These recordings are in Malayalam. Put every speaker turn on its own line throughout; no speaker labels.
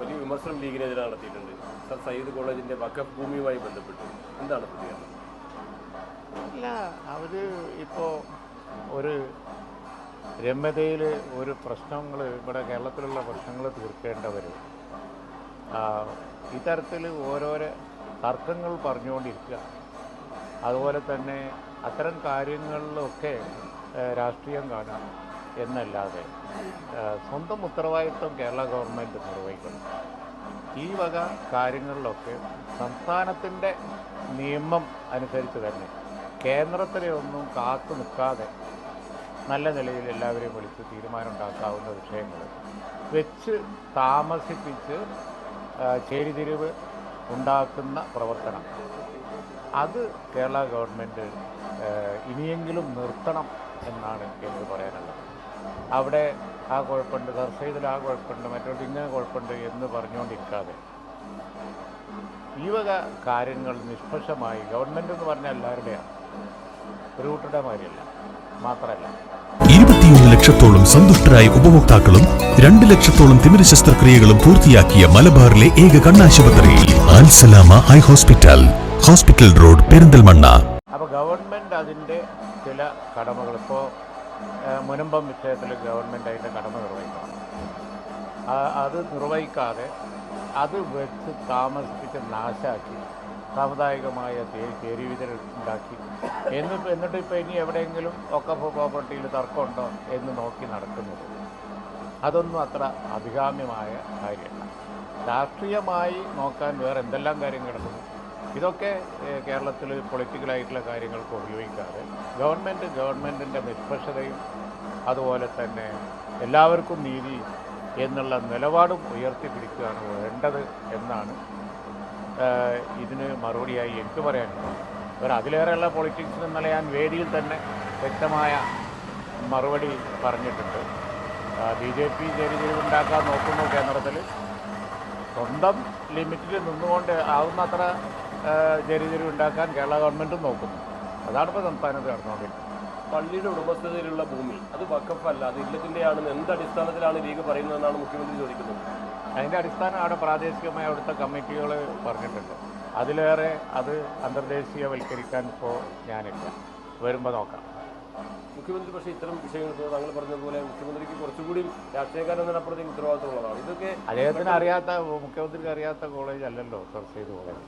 വലിയ വിമർശനം ലീഗിനെതിരെ നടത്തിയിട്ടുണ്ട്. സർ സയ്യിദ് കോളേജിന്റെ വക്കഫ് ഭൂമിയുമായി ബന്ധപ്പെട്ട്. എന്താണ് പ്രതികരണം?
അല്ല അവർ ഇപ്പോൾ ഒരു രമ്യതയിൽ ഒരു പ്രശ്നങ്ങൾ ഇവിടെ കേരളത്തിലുള്ള പ്രശ്നങ്ങൾ തീർക്കേണ്ടവർ ഇത്തരത്തിൽ ഓരോരോ തർക്കങ്ങൾ പറഞ്ഞുകൊണ്ടിരിക്കുക. അതുപോലെ തന്നെ അത്തരം കാര്യങ്ങളിലൊക്കെ രാഷ്ട്രീയം കാണുക. എന്നല്ലാതെ സ്വന്തം ഉത്തരവാദിത്വം കേരള ഗവൺമെന്റ് നിർവഹിക്കുന്നു. ഈ വക കാര്യങ്ങളിലൊക്കെ സംസ്ഥാനത്തിന്റെ നിയമം അനുസരിച്ച് തന്നെ കേന്ദ്രത്തിലെ ഒന്നും കാത്തു നിൽക്കാതെ നല്ല നിലയിൽ എല്ലാവരെയും വിളിച്ച് തീരുമാനം ഉണ്ടാക്കാവുന്ന വിഷയങ്ങൾ വെച്ച് താമസിപ്പിച്ച് ചേരിതിരിവ് ഉണ്ടാക്കുന്ന പ്രവർത്തനം. അത് കേരള ഗവൺമെന്റ് ഇനിയെങ്കിലും നിർത്തണം എന്നാണ് എനിക്ക് പറയാനുള്ളത്. അവിടെ ആ കുഴപ്പമുണ്ട് സർസൈഡിൽ ആ കുഴപ്പമുണ്ട് മറ്റോട്ട് ഇങ്ങനെ കുഴപ്പമുണ്ട് എന്ന് പറഞ്ഞുകൊണ്ടിരിക്കാതെ. ഈ വക കാര്യങ്ങൾ നിഷ്പക്ഷമായി ഗവൺമെന്റ് എന്ന് പറഞ്ഞാൽ എല്ലാവരുടെയാണ്. കൂട്ടരുടെ മാതിരിയല്ല മാത്രമല്ല.
ഇരുപത്തിയൊന്ന് ലക്ഷത്തോളം സന്തുഷ്ടരായ ഉപഭോക്താക്കളും രണ്ട് ലക്ഷത്തോളം തിമിര ശസ്ത്രക്രിയകളും പൂർത്തിയാക്കിയ മലബാറിലെ ഏക കണ്ണാശുപത്രിയിൽ Alsalama eye hospital hospital road Perinthalmanna.
അപ്പൊ ഗവൺമെന്റ് അതിന്റെ ചില കടമകൾ ഇപ്പോൾ മുനമ്പം വിഷയത്തിൽ ഗവൺമെന്റ് അതിന്റെ കടമ നിർവഹിക്കണം അത് നിർവഹിക്കാതെ അത് വെച്ച് താമസിപ്പിച്ച് നാശാക്കി സാമുദായികമായ തെരുവിതൽ ഉണ്ടാക്കി. എന്ന് എന്നിട്ട് ഇപ്പോൾ ഇനി എവിടെയെങ്കിലും ഒക്കെ പ്രോപ്പർട്ടിയിൽ തർക്കമുണ്ടോ എന്ന് നോക്കി നടക്കുന്നത്. അതൊന്നും അത്ര അഭികാമ്യമായ കാര്യമല്ല. രാഷ്ട്രീയമായി നോക്കാൻ വേറെ എന്തെല്ലാം കാര്യം കിടക്കുന്നു? ഇതൊക്കെ കേരളത്തിൽ പൊളിറ്റിക്കലായിട്ടുള്ള കാര്യങ്ങൾക്ക് ഉപയോഗിക്കാതെ ഗവൺമെന്റ് ഗവൺമെന്റിന്റെ നിഷ്പക്ഷതയും അതുപോലെ തന്നെ എല്ലാവർക്കും നീതി എന്നുള്ള നിലപാടും ഉയർത്തിപ്പിടിക്കുകയാണ് വേണ്ടത് എന്നാണ് ഇതിന് മറുപടിയായി എനിക്ക് പറയാനുള്ളത്. അവർ അതിലേറെയുള്ള പൊളിറ്റിക്സ് എന്നുള്ള ഞാൻ വേദിയിൽ തന്നെ വ്യക്തമായ മറുപടി പറഞ്ഞിട്ടുണ്ട്. ബി ജെ പി ചേരിതിരിവുണ്ടാക്കാൻ നോക്കുന്നു കേന്ദ്രത്തിൽ സ്വന്തം ലിമിറ്റിൽ നിന്നുകൊണ്ട് ആവുന്നത്ര ഉണ്ടാക്കാൻ കേരള ഗവൺമെന്റും നോക്കുന്നു. അതാണ് ഇപ്പോൾ സംസ്ഥാനത്ത് നടന്നുകൊണ്ടിരിക്കുന്നത്.
പള്ളിയുടെ ഉടമസ്ഥതയിലുള്ള ഭൂമി. അത് വക്കഫല്ല അത് ഇല്ലത്തിന്റെയാണെന്ന് എന്ത് അടിസ്ഥാനത്തിലാണ് ലീഗ് പറയുന്നതെന്നാണ് മുഖ്യമന്ത്രി ചോദിക്കുന്നത്.
അതിന്റെ അടിസ്ഥാനം അവിടെ പ്രാദേശികമായ അവിടുത്തെ കമ്മിറ്റികൾ പറഞ്ഞിട്ടുണ്ട്. അതിലേറെ അത് അന്തർദേശീയവൽക്കരിക്കാൻ ഇപ്പോൾ ഞാനില്ല. വരുമ്പോൾ നോക്കാം.
മുഖ്യമന്ത്രി പക്ഷേ ഇത്തരം വിഷയങ്ങൾ ഇപ്പോൾ താങ്കൾ പറഞ്ഞതുപോലെ മുഖ്യമന്ത്രിക്ക് കുറച്ചുകൂടി രാഷ്ട്രീയക്കാരെന്നതിനപ്പുറത്തേക്ക് ഉത്തരവാദിത്തമുള്ളതാണ്. ഇതൊക്കെ
അദ്ദേഹത്തിന് അറിയാത്ത മുഖ്യമന്ത്രിക്ക് അറിയാത്ത കോളേജ് അല്ലല്ലോ സർസൈഡ് കോളേജ്.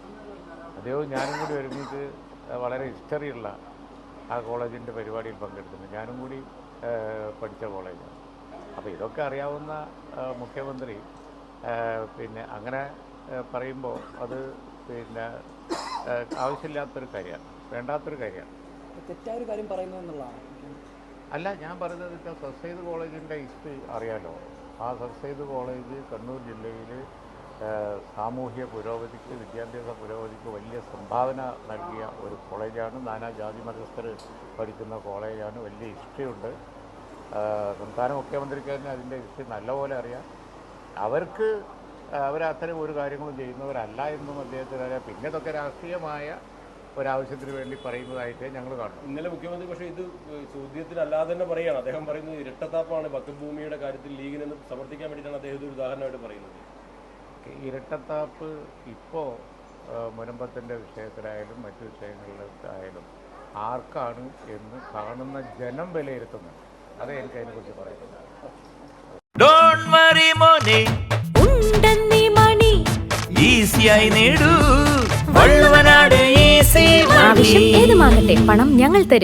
അദ്ദേഹവും ഞാനും കൂടി ഒരുമിച്ച് വളരെ ഹിസ്റ്ററിയുള്ള ആ കോളേജിന്റെ പരിപാടിയിൽ പങ്കെടുത്തിട്ടുണ്ട് ഞാനും കൂടി പഠിച്ച കോളേജാണ്. അപ്പോൾ ഇതൊക്കെ അറിയാവുന്ന മുഖ്യമന്ത്രി പിന്നെ അങ്ങനെ പറയുമ്പോൾ അത് പിന്നെ ആവശ്യമില്ലാത്തൊരു കാര്യമാണ്. വേണ്ടാത്തൊരു കാര്യമാണ്.
തെറ്റായൊരു കാര്യം പറയുന്നു എന്നുള്ളതാണ്.
അല്ല ഞാൻ പറയുന്നത് വെച്ചാൽ സർ കോളേജിന്റെ ഹിസ്റ്ററി അറിയാലോ. ആ സർ കോളേജ് കണ്ണൂർ ജില്ലയിൽ സാമൂഹ്യ പുരോഗതിക്ക് വിദ്യാഭ്യാസ പുരോഗതിക്ക് വലിയ സംഭാവന നൽകിയ ഒരു കോളേജാണ്. നാനാ ജാതി മതസ്ഥർ പഠിക്കുന്ന കോളേജാണ്. വലിയ ഹിസ്റ്ററിയുണ്ട് സംസ്ഥാന മുഖ്യമന്ത്രിക്ക് തന്നെ അതിന്റെ ഹിസ്റ്ററി നല്ലപോലെ അറിയാം. അവർക്ക് അവർ അത്തരം ഒരു കാര്യങ്ങളും ചെയ്യുന്നവരല്ല എന്നും അദ്ദേഹത്തിന് അറിയാം. പിന്നെ ഇതൊക്കെ രാഷ്ട്രീയമായ ഒരാവശ്യത്തിന് വേണ്ടി പറയുന്നതായിട്ട് ഞങ്ങൾ കാണും.
ഇന്നലെ മുഖ്യമന്ത്രി പക്ഷേ ഇത് ചോദ്യത്തിലല്ലാതെ തന്നെ പറയുകയാണ്. അദ്ദേഹം പറയുന്നത് ഇരട്ടത്താപ്പാണ് വക്കഫ് ഭൂമിയുടെ കാര്യത്തിൽ ലീഗിനെന്ന് സമർത്ഥിക്കാൻ വേണ്ടിയിട്ടാണ് അദ്ദേഹം ഇത് ഒരു ഉദാഹരണമായിട്ട് പറയുന്നത്.
ഇരട്ടത്താപ്പ് ഇപ്പോൾ മുനമ്പത്തിന്റെ വിഷയത്തിലായാലും മറ്റു വിഷയങ്ങളിലായാലും ആർക്കാണ് എന്ന് കാണുന്ന ജനം വിലയിരുത്തുന്നത്. അതേ എനിക്ക് അതിനെക്കുറിച്ച് പറയുന്നത്
ഡോണ്ട് വറി മോനെ.
ഉണ്ടെന്നീ മണി.
ഈസിയായി നേടൂ. വള്ളുവനാട് ഈസി
ആവശ്യം ഏതുമാകട്ടെ പണം ഞങ്ങൾ തരും.